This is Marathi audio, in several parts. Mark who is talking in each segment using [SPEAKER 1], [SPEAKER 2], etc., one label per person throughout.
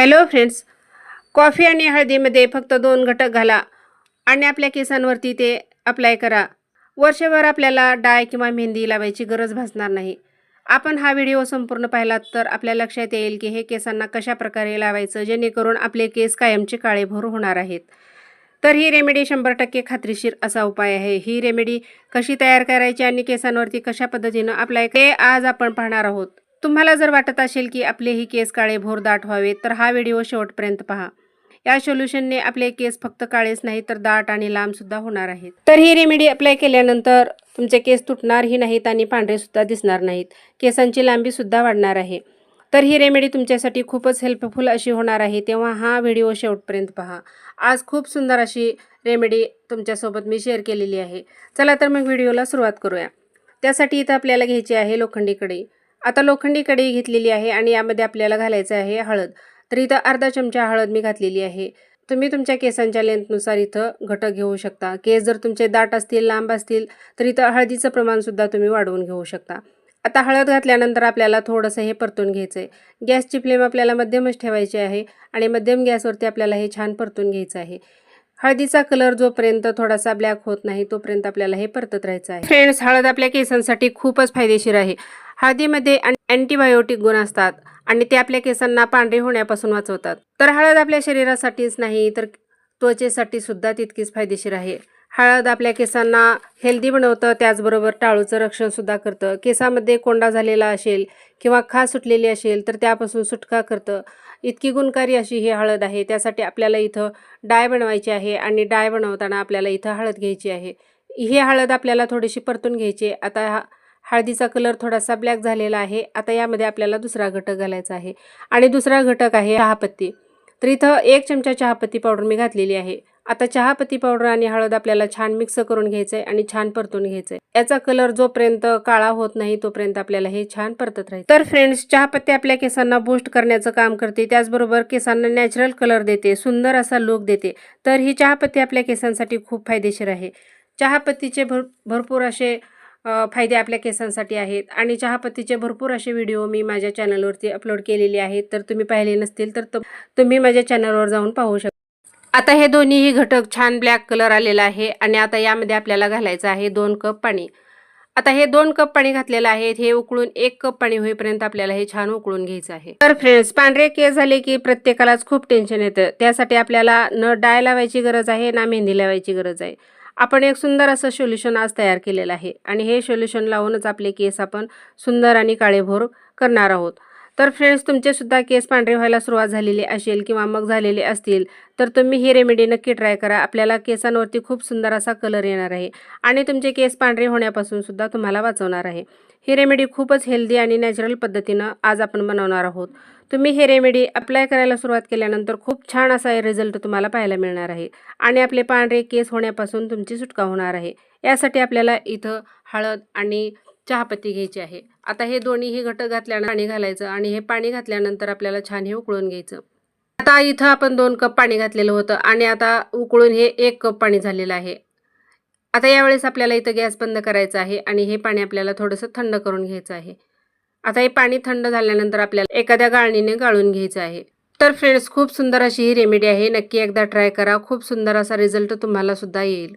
[SPEAKER 1] हॅलो फ्रेंड्स कॉफी आणि हळदीमध्ये फक्त दोन घटक घाला आणि आपल्या केसांवरती ते अप्लाय करा. वर्षभर आपल्याला डाय किंवा मेहंदी लावायची गरज भासणार नाही. आपण हा व्हिडिओ संपूर्ण पाहिलात तर आपल्या लक्षात येईल की हे केसांना कशा प्रकारे लावायचं जेणेकरून आपले केस कायमचे काळेभोर होणार आहेत. तर ही रेमेडी शंभर टक्के खात्रीशीर असा उपाय आहे. ही रेमेडी कशी तयार करायची आणि केसांवरती कशा पद्धतीनं अप्लाय ते आज आपण पाहणार आहोत. तुम्हाला जर वाटत असेल की आपले ही केस काळे भोर दाट व्हावे तर हा व्हिडिओ शेवटपर्यंत पहा. या सोल्युशनने आपले केस फक्त काळेच नाही तर दाट आणि लांबसुद्धा होणार आहेत. तर ही रेमेडी अप्लाय केल्यानंतर तुमचे केस तुटणारही नाहीत आणि पांढरेसुद्धा दिसणार नाहीत. केसांची लांबीसुद्धा वाढणार आहे. तर ही रेमेडी तुमच्यासाठी खूपच हेल्पफुल अशी होणार आहे. तेव्हा हा व्हिडिओ शेवटपर्यंत पहा. आज खूप सुंदर अशी रेमेडी तुमच्यासोबत मी शेअर केलेली आहे. चला तर मग व्हिडिओला सुरुवात करूया. त्यासाठी इथं आपल्याला घ्यायची आहे लोखंडी कढई आता लोखंडी कढई घेतलेली आहे आणि यामध्ये आपल्याला घालायचं आहे हळद. तर इथं अर्धा चमचा हळद मी घातलेली आहे. तुम्ही तुमच्या केसांच्या लेंथनुसार इथं घटक घेऊ शकता. केस जर तुमचे दाट असतील लांब असतील तर इथं हळदीचं प्रमाणसुद्धा तुम्ही वाढवून घेऊ शकता. आता हळद घातल्यानंतर आपल्याला थोडंसं हे परतून घ्यायचं आहे गॅसची फ्लेम आपल्याला मध्यमच ठेवायची आहे आणि मध्यम गॅसवरती आपल्याला हे छान परतून घ्यायचं आहे. हळदीचा कलर जोपर्यंत थोडासा ब्लॅक होत नाही तोपर्यंत आपल्याला हे परतत राहायचं आहे. फ्रेंड्स हळद आपल्या केसांसाठी खूपच फायदेशीर आहे. हळदीमध्ये अँटीबायोटिक गुण असतात आणि ते आपल्या केसांना पांढरे होण्यापासून वाचवतात. तर हळद आपल्या शरीरासाठीच नाही तर त्वचेसाठी सुद्धा तितकीच फायदेशीर आहे. हळद आपल्या केसांना हेल्दी बनवतं त्याचबरोबर टाळूचं रक्षणसुद्धा करतं. केसामध्ये कोंडा झालेला असेल किंवा खास सुटलेली असेल तर त्यापासून सुटका करतं. इतकी गुणकारी अशी ही हळद आहे त्यासाठी आपल्याला इथं डाय बनवायची आहे आणि डाय बनवताना आपल्याला इथं हळद घ्यायची आहे. ही हळद आपल्याला थोडीशी परतून घ्यायची आता हा हळदीचा कलर थोडासा ब्लॅक झालेला आहे. आता यामध्ये आपल्याला दुसरा घटक घालायचा आहे. आणि दुसरा घटक आहे चहापत्ती. तर इथं एक चमचा चहापत्ती पावडर मी घातलेली आहे. आता चहापत्ती पावडर आणि हळद आपल्याला छान मिक्स करून घ्यायचं आहे आणि छान परतून घ्यायचं आहे याचा कलर जोपर्यंत काळा होत नाही तोपर्यंत आपल्याला हे छान परतत राहील तर फ्रेंड्स चहापत्ती आपल्या केसांना बूस्ट करण्याचं काम करते. त्याचबरोबर केसांना नॅचरल कलर देते सुंदर असा लुक देते. तर ही चहापत्ती आपल्या केसांसाठी खूप फायदेशीर आहे. चहापत्तीचे भर भरपूर असे फायदे आपल्या केसांसाठी आहेत. आणि चहापत्तीचे भरपूर असे व्हिडिओ मी माझ्या चॅनलवरती अपलोड केलेले आहेत. तर तुम्ही पाहिले नसतील तर तुम्ही माझ्या चॅनलवर जाऊन पाहू शकता आता हे दोन्हीही घटक छान ब्लॅक कलर आलेला आहे. आणि आता यामध्ये आपल्याला घालायचं आहे दोन कप पाणी. आता हे दोन कप पाणी घातलेलं आहे. हे उकळून एक कप पाणी होईपर्यंत आपल्याला हे छान उकळून घ्यायचं आहे. तर फ्रेंड्स पांढरे केस झाले की प्रत्येकालाच खूप टेन्शन येतं. त्यासाठी आपल्याला न डाय लावायची गरज आहे ना मेहंदी लावायची गरज आहे. आपण एक सुंदर असं सोल्युशन आज तयार केलेलं आहे. आणि हे सोल्युशन लावूनच आपले केस आपण सुंदर आणि काळेभोर करणार आहोत. तर फ्रेंड्स तुमचेसुद्धा केस पांढरे व्हायला सुरुवात झालेली असेल किंवा मग झालेले असतील तर तुम्ही ही रेमेडी नक्की ट्राय करा. आपल्याला केसांवरती खूप सुंदर असा कलर येणार आहे आणि तुमचे केस पांढरे होण्यापासून सुद्धा तुम्हाला वाचवणार आहे. ही रेमेडी खूपच हेल्दी आणि नॅचरल पद्धतीनं आज आपण बनवणार आहोत. तुम्ही हे रेमेडी अप्लाय करायला सुरुवात केल्यानंतर खूप छान असा रिझल्ट तुम्हाला पाहायला मिळणार आहे आणि आपले पांढरे केस होण्यापासून तुमची सुटका होणार आहे. यासाठी आपल्याला इथं हळद आणि चहापत्ती घ्यायची आहे. आता हे दोन्हीही घटक घातल्यानं पाणी घालायचं आणि हे पाणी घातल्यानंतर आपल्याला छान हे उकळून घ्यायचं. आता इथं आपण दोन कप पाणी घातलेलं होतं आणि आता उकळून हे एक कप पाणी झालेलं आहे. आता यावेळेस आपल्याला इथं गॅस बंद करायचा आहे आणि हे पाणी आपल्याला थोडंसं थंड करून घ्यायचं आहे. आता हे पाणी थंड झाल्यानंतर आपल्याला एखाद्या गाळणीने गाळून घ्यायचं आहे. तर फ्रेंड्स खूप सुंदर अशी ही रेमेडी आहे. नक्की एकदा ट्राय करा. खूप सुंदर असा रिझल्ट तुम्हाला सुद्धा येईल.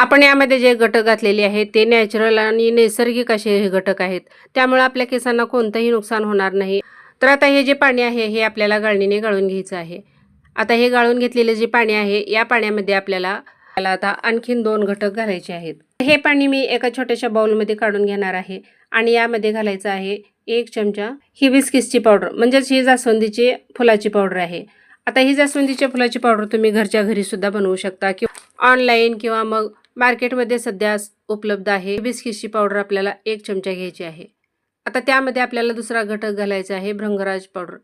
[SPEAKER 1] आपण यामध्ये जे घटक घातलेले आहेत ते नॅचरल आणि नैसर्गिक असे हे घटक आहेत. त्यामुळे आपल्या केसांना कोणतंही नुकसान होणार नाही. तर आता हे जे पाणी आहे हे आपल्याला गाळणीने गाळून घ्यायचं आहे. आता हे गाळून घेतलेले जे पाणी आहे या पाण्यामध्ये आपल्याला आता आणखीन दोन घटक घालायचे आहेत. हे पाणी मी एका छोट्याशा बाउलमध्ये काढून घेणार आहे आणि यामध्ये घालायचं आहे एक चमचा हिबिस्किसची पावडर म्हणजेच ही जास्वंदीची फुलाची पावडर आहे. आता ही जास्वंदीच्या फुलाची पावडर तुम्ही घरच्या घरी सुद्धा बनवू शकता किंवा ऑनलाईन किंवा मग मार्केटमध्ये सध्या उपलब्ध आहे. बिस्किटची पावडर आपल्याला एक चमचा घ्यायची आहे. आता त्यामध्ये आपल्याला दुसरा घटक घालायचा आहे भ्रंगराज पावडर.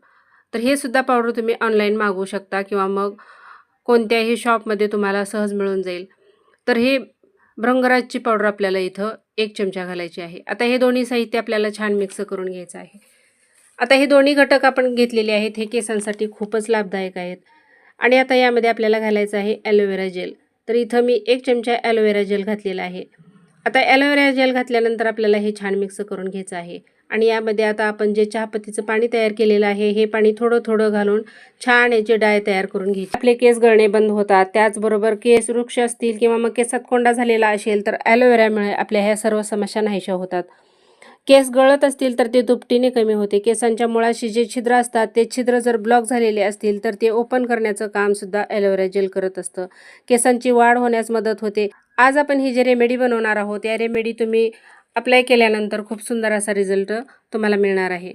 [SPEAKER 1] तर हे सुद्धा पावडर तुम्ही ऑनलाईन मागवू शकता किंवा मग कोणत्याही शॉपमध्ये तुम्हाला सहज मिळून जाईल. तर हे भ्रंगराजची पावडर आपल्याला इथं एक चमचा घालायची आहे. आता हे दोन्ही साहित्य आपल्याला छान मिक्स करून घ्यायचं आहे. आता हे दोन्ही घटक आपण घेतलेले आहेत हे केसांसाठी खूपच लाभदायक आहेत. आणि आता यामध्ये आपल्याला घालायचं आहे ॲलोवेरा जेल तर इथं मी एक चमचा ॲलोवेरा जेल घातलेला आहे. आता ॲलोवेरा जेल घातल्यानंतर आपल्याला हे छान मिक्स करून घ्यायचं आहे. आणि यामध्ये आता आपण जे चहापत्तीचं पाणी तयार केलेलं आहे हे पाणी थोडं थोडं घालून छान याचे डाय तयार करून घ्यायचे. आपले केस गळणे बंद होतात. त्याचबरोबर केस वृक्ष असतील किंवा मग केसात कोंडा झालेला असेल तर ॲलोवेरामुळे आपल्या ह्या सर्व समस्या नाहीशा होतात. केस गळत असतील तर ते दुपटीने कमी होते. केसांच्या मुळाशी जे छिद्र असतात ते छिद्र जर ब्लॉक झालेले असतील तर ते ओपन करण्याचं कामसुद्धा ॲलोवेरा जेल करत असतं. केसांची वाढ होण्यास मदत होते. आज आपण ही जे रेमेडी बनवणार आहोत या रेमेडी तुम्ही अप्लाय केल्यानंतर खूप सुंदर असा रिझल्ट तुम्हाला मिळणार आहे.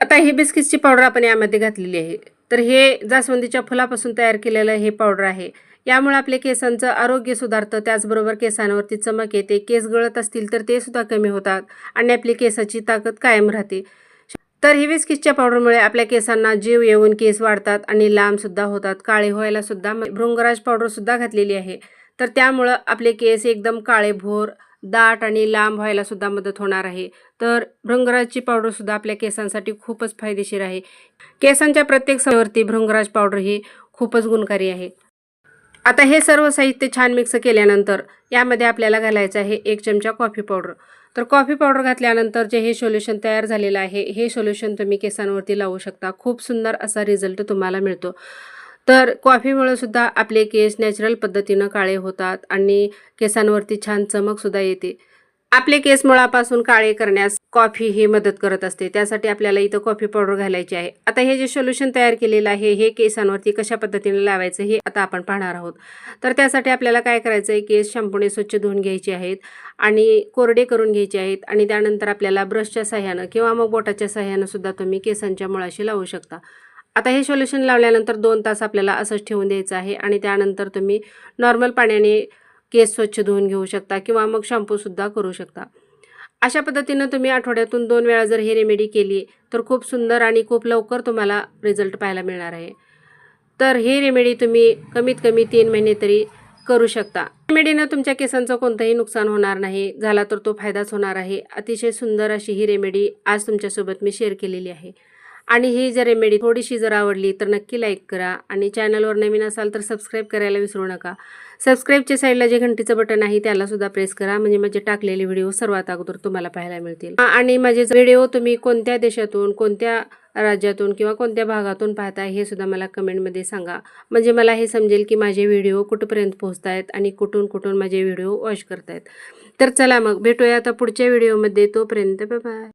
[SPEAKER 1] आता ही बिस्किटची पावडर आपण यामध्ये घातलेली आहे. तर हे जास्वंदीच्या फुलापासून तयार केलेलं हे पावडर आहे. यामुळे आपल्या केसांचं आरोग्य सुधारतं. त्याचबरोबर केसांवरती चमक येते. केस गळत असतील तर ते सुद्धा कमी होतात आणि आपली केसाची ताकद कायम राहते. तर हिविस्किसच्या पावडरमुळे आपल्या केसांना जीव येऊन केस वाढतात आणि लांबसुद्धा होतात. काळे व्हायला सुद्धा भृंगराज पावडरसुद्धा घातलेली आहे. तर त्यामुळं आपले केस एकदम काळे भोर दाट आणि लांब व्हायला सुद्धा मदत होणार आहे. तर भृंगराजची पावडरसुद्धा आपल्या केसांसाठी खूपच फायदेशीर आहे. केसांच्या प्रत्येक सवरती भृंगराज पावडर ही खूपच गुणकारी आहे. आता हे सर्व साहित्य छान मिक्स केल्यानंतर यामध्ये आपल्याला घालायचं आहे एक चमचा कॉफी पावडर तर कॉफी पावडर घातल्यानंतर जे हे सोल्युशन तयार झालेलं आहे हे सोल्युशन तुम्ही केसांवरती लावू शकता. खूप सुंदर असा रिझल्ट तुम्हाला मिळतो. तर कॉफीमुळे सुद्धा आपले केस नॅचरल पद्धतीनं काळे होतात आणि केसांवरती छान चमकसुद्धा येते. आपले केस मुळापासून काळे करण्यास कॉफी ही मदत करत असते. त्यासाठी आपल्याला इथं कॉफी पावडर घालायची आहे. आता हे जे सोल्युशन तयार केलेलं आहे हे केसांवरती कशा पद्धतीने लावायचं हे आता आपण पाहणार आहोत. तर त्यासाठी आपल्याला काय करायचं आहे केस शॅम्पूने स्वच्छ धुवून घ्यायचे आहेत आणि कोरडे करून घ्यायचे आहेत आणि त्यानंतर आपल्याला ब्रशच्या सहाय्यानं किंवा मग बोटाच्या सहाय्यानं सुद्धा तुम्ही केसांच्या मुळाशी लावू शकता. आता हे सोल्युशन लावल्यानंतर दोन तास आपल्याला असंच ठेवून द्यायचं आहे आणि त्यानंतर तुम्ही नॉर्मल पाण्याने केस स्वच्छ धुवून घेऊ शकता किंवा मग शॅम्पूसुद्धा करू शकता. अशा पद्धतीनं तुम्ही आठवड्यातून दोन वेळा जर ही रेमेडी केली तर खूप सुंदर आणि खूप लवकर तुम्हाला रिझल्ट पाहायला मिळणार आहे. तर ही रेमेडी तुम्ही कमीत कमी तीन महिने तरी करू शकता. रेमेडीनं तुमच्या केसांचं कोणतंही नुकसान होणार नाही. झाला तर तो फायदाच होणार आहे. अतिशय सुंदर अशी ही रेमेडी आज तुमच्यासोबत मी शेअर केलेली आहे. आणि ही जर रेमेडी थोडीशी जर आवडली तर नक्की लाईक करा आणि चॅनलवर नवीन असाल तर सबस्क्राईब करायला विसरू नका. सबस्क्राईबच्या साईडला जे घंटीचं बटन आहे त्याला सुद्धा प्रेस करा. म्हणजे माझे टाकलेले व्हिडिओ सर्वात अगोदर तुम्हाला पाहायला मिळतील. आणि माझे व्हिडिओ तुम्ही कोणत्या देशातून कोणत्या राज्यातून किंवा कोणत्या भागातून पाहताय हे सुद्धा मला कमेंटमध्ये सांगा. म्हणजे मला हे समजेल की माझे व्हिडिओ कुठपर्यंत पोहोचत आहेत आणि कुठून कुठून माझे व्हिडिओ वॉच करतायत. तर चला मग भेटूया आता पुढच्या व्हिडिओमध्ये तोपर्यंत बाय